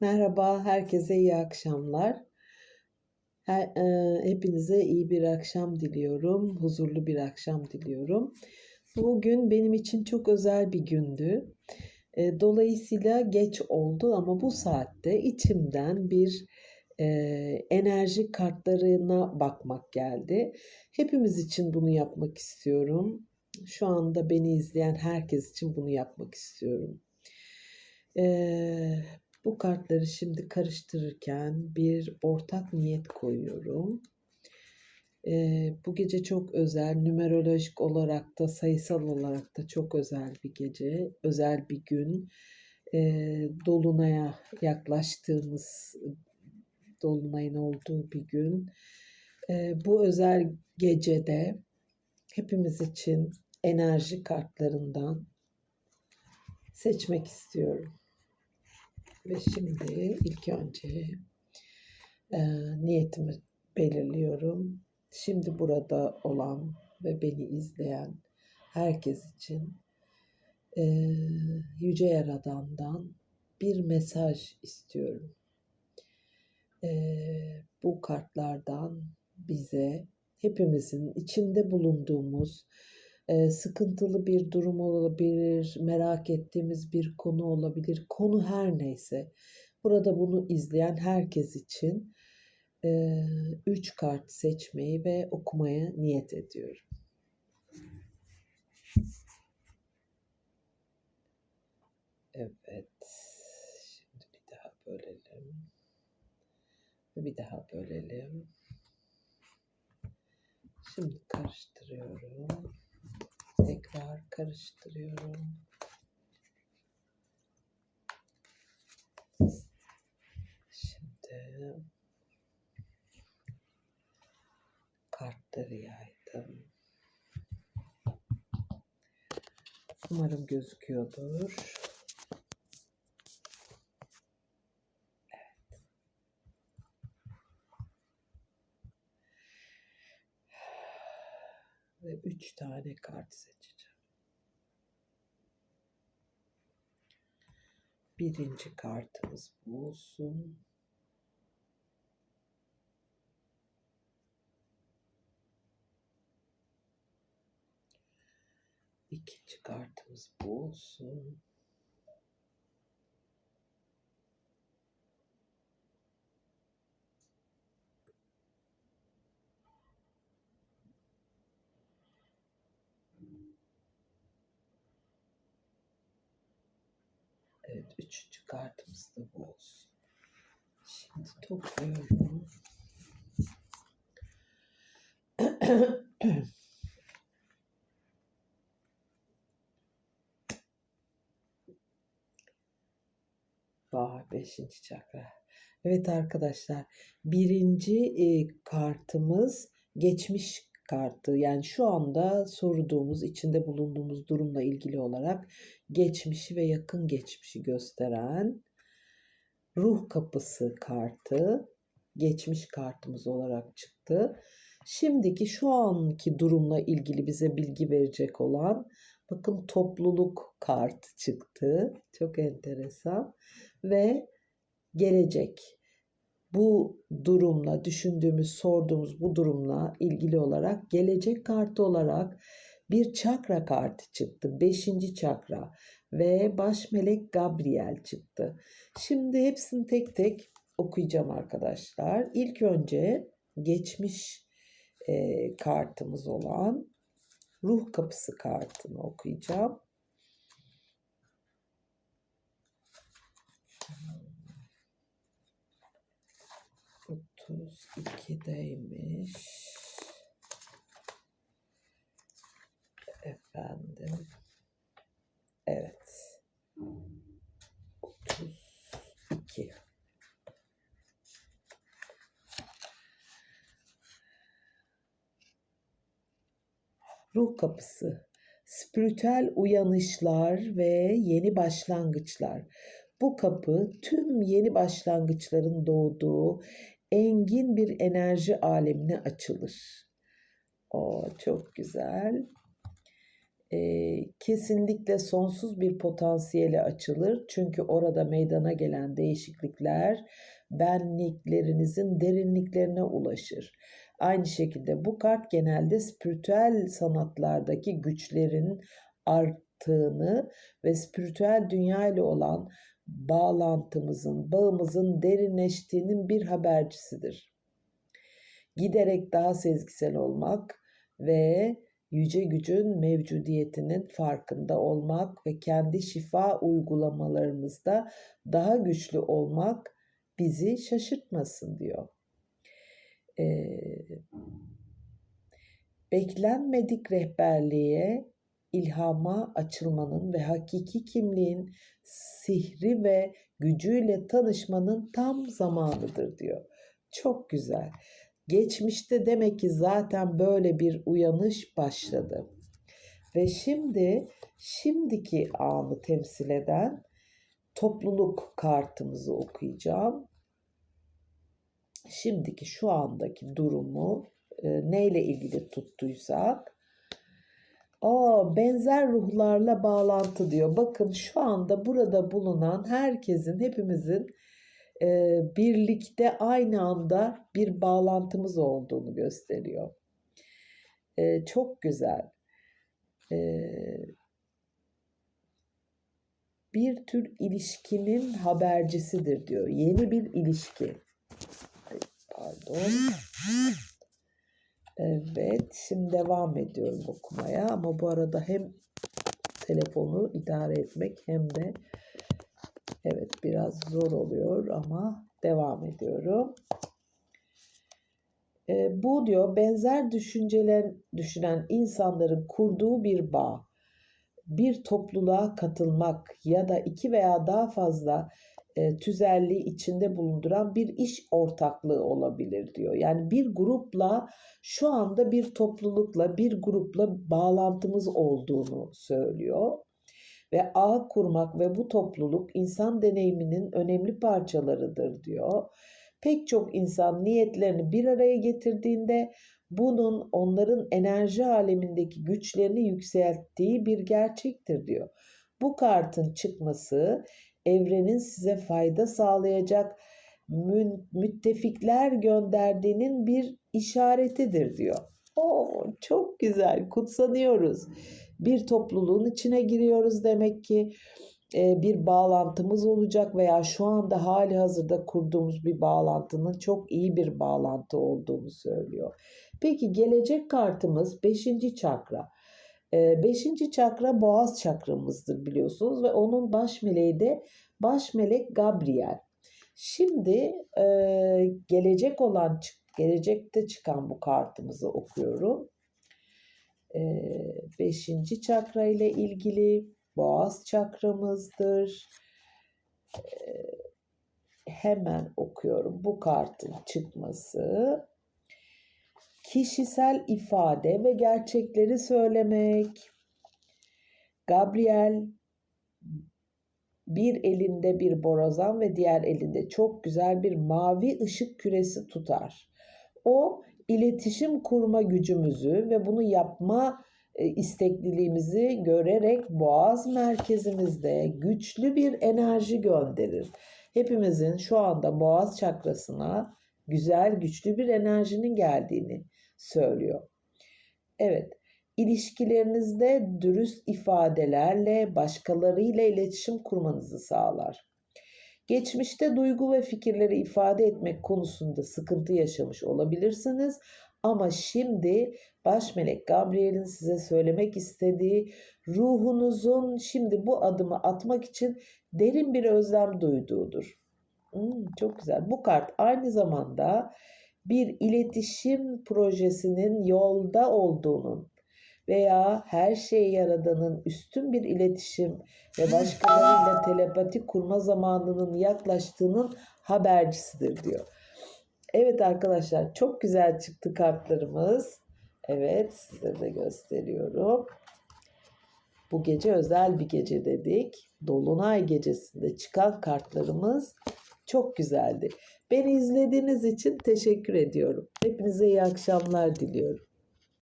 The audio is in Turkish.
Merhaba, herkese iyi akşamlar. Her, eee, hepinize iyi bir akşam diliyorum, huzurlu bir akşam diliyorum. Bugün benim için çok özel bir gündü. Eee, dolayısıyla geç oldu ama bu saatte içimden bir eee, enerji kartlarına bakmak geldi. Hepimiz için bunu yapmak istiyorum. Şu anda beni izleyen herkes için bunu yapmak istiyorum. Eee, bu kartları şimdi karıştırırken bir ortak niyet koyuyorum. Eee, bu gece çok özel, numerolojik olarak da sayısal olarak da çok özel bir gece, özel bir gün. Eee, dolunaya yaklaştığımız, dolunayın olduğu bir gün. Eee, bu özel gecede hepimiz için enerji kartlarından seçmek istiyorum. Ve şimdi ilk önce e, niyetimi belirliyorum. Şimdi burada olan ve beni izleyen herkes için e, Yüce Yaradan'dan bir mesaj istiyorum. E, bu kartlardan bize hepimizin içinde bulunduğumuz e, sıkıntılı bir durum olabilir, merak ettiğimiz bir konu olabilir. Konu her neyse. Burada bunu izleyen herkes için e, üç kart seçmeyi ve okumaya niyet ediyorum. Evet. Şimdi bir daha bölelim. Bir daha bölelim. Şimdi karıştırıyorum. Tekrar karıştırıyorum. Şimdi kartları yaydım. Umarım gözüküyordur. Evet. Ve üç tane kart seçeceğim. Birinci kartımız bu olsun. İkinci kartımız bu olsun. Evet, üçüncü kartımız da bu olsun. Şimdi topluyorum. Vay, beşinci çakra. Evet arkadaşlar, birinci e, kartımız geçmiş kartı. Yani şu anda sorduğumuz, içinde bulunduğumuz durumla ilgili olarak geçmişi ve yakın geçmişi gösteren ruh kapısı kartı geçmiş kartımız olarak çıktı. Şimdiki şu anki durumla ilgili bize bilgi verecek olan bakın topluluk kartı çıktı. Çok enteresan ve gelecek bu durumla düşündüğümüz, sorduğumuz bu durumla ilgili olarak gelecek kartı olarak bir çakra kartı çıktı. Beşinci çakra ve baş melek Gabriel çıktı. Şimdi hepsini tek tek okuyacağım arkadaşlar. İlk önce geçmiş e, kartımız olan ruh kapısı kartını okuyacağım. 32'deymiş. Efendim. Evet. 32. Ruh kapısı. Spiritüel uyanışlar ve yeni başlangıçlar. Bu kapı tüm yeni başlangıçların doğduğu engin bir enerji alemine açılır. O çok güzel. Eee, kesinlikle sonsuz bir potansiyele açılır. Çünkü orada meydana gelen değişiklikler benliklerinizin derinliklerine ulaşır. Aynı şekilde bu kart genelde spiritüel sanatlardaki güçlerin arttığını ve spiritüel dünya ile olan bağlantımızın, bağımızın derinleştiğinin bir habercisidir. Giderek daha sezgisel olmak ve yüce gücün mevcudiyetinin farkında olmak ve kendi şifa uygulamalarımızda daha güçlü olmak bizi şaşırtmasın diyor. Ee, beklenmedik rehberliğe, ilhama açılmanın ve hakiki kimliğin sihri ve gücüyle tanışmanın tam zamanıdır diyor. Çok güzel. Geçmişte demek ki zaten böyle bir uyanış başladı. Ve şimdi şimdiki anı temsil eden topluluk kartımızı okuyacağım. Şimdiki şu andaki durumu e, neyle ilgili tuttuysak Aa, benzer ruhlarla bağlantı diyor. Bakın şu anda burada bulunan herkesin, hepimizin e, birlikte aynı anda bir bağlantımız olduğunu gösteriyor. E, çok güzel. E, bir tür ilişkinin habercisidir diyor. Yeni bir ilişki. Pardon. Evet, şimdi devam ediyorum okumaya ama bu arada hem telefonu idare etmek hem de evet biraz zor oluyor ama devam ediyorum. E, bu diyor benzer düşünceler düşünen insanların kurduğu bir bağ, bir topluluğa katılmak ya da iki veya daha fazla e, tüzelliği içinde bulunduran bir iş ortaklığı olabilir diyor. Yani bir grupla şu anda bir toplulukla bir grupla bağlantımız olduğunu söylüyor. Ve ağ kurmak ve bu topluluk insan deneyiminin önemli parçalarıdır diyor. Pek çok insan niyetlerini bir araya getirdiğinde bunun onların enerji alemindeki güçlerini yükselttiği bir gerçektir diyor. Bu kartın çıkması evrenin size fayda sağlayacak müttefikler gönderdiğinin bir işaretidir diyor. Oo, çok güzel kutsanıyoruz. Bir topluluğun içine giriyoruz demek ki e, bir bağlantımız olacak veya şu anda hali hazırda kurduğumuz bir bağlantının çok iyi bir bağlantı olduğunu söylüyor. Peki gelecek kartımız 5. çakra. 5. çakra boğaz çakramızdır biliyorsunuz ve onun baş meleği de baş melek Gabriel. Şimdi e, gelecek olan gelecekte çıkan bu kartımızı okuyorum. E, beşinci çakra ile ilgili boğaz çakramızdır. E, hemen okuyorum bu kartın çıkması kişisel ifade ve gerçekleri söylemek. Gabriel bir elinde bir borazan ve diğer elinde çok güzel bir mavi ışık küresi tutar. O iletişim kurma gücümüzü ve bunu yapma e, istekliliğimizi görerek boğaz merkezimizde güçlü bir enerji gönderir. Hepimizin şu anda boğaz çakrasına güzel güçlü bir enerjinin geldiğini söylüyor. Evet, ilişkilerinizde dürüst ifadelerle başkalarıyla iletişim kurmanızı sağlar. Geçmişte duygu ve fikirleri ifade etmek konusunda sıkıntı yaşamış olabilirsiniz ama şimdi baş melek Gabriel'in size söylemek istediği ruhunuzun şimdi bu adımı atmak için derin bir özlem duyduğudur. Hmm, çok güzel. Bu kart aynı zamanda bir iletişim projesinin yolda olduğunun veya her şeyi yaradanın üstün bir iletişim ve başkalarıyla telepati kurma zamanının yaklaştığının habercisidir diyor. Evet arkadaşlar çok güzel çıktı kartlarımız. Evet size de gösteriyorum. Bu gece özel bir gece dedik. Dolunay gecesinde çıkan kartlarımız çok güzeldi. Beni izlediğiniz için teşekkür ediyorum. Hepinize iyi akşamlar diliyorum.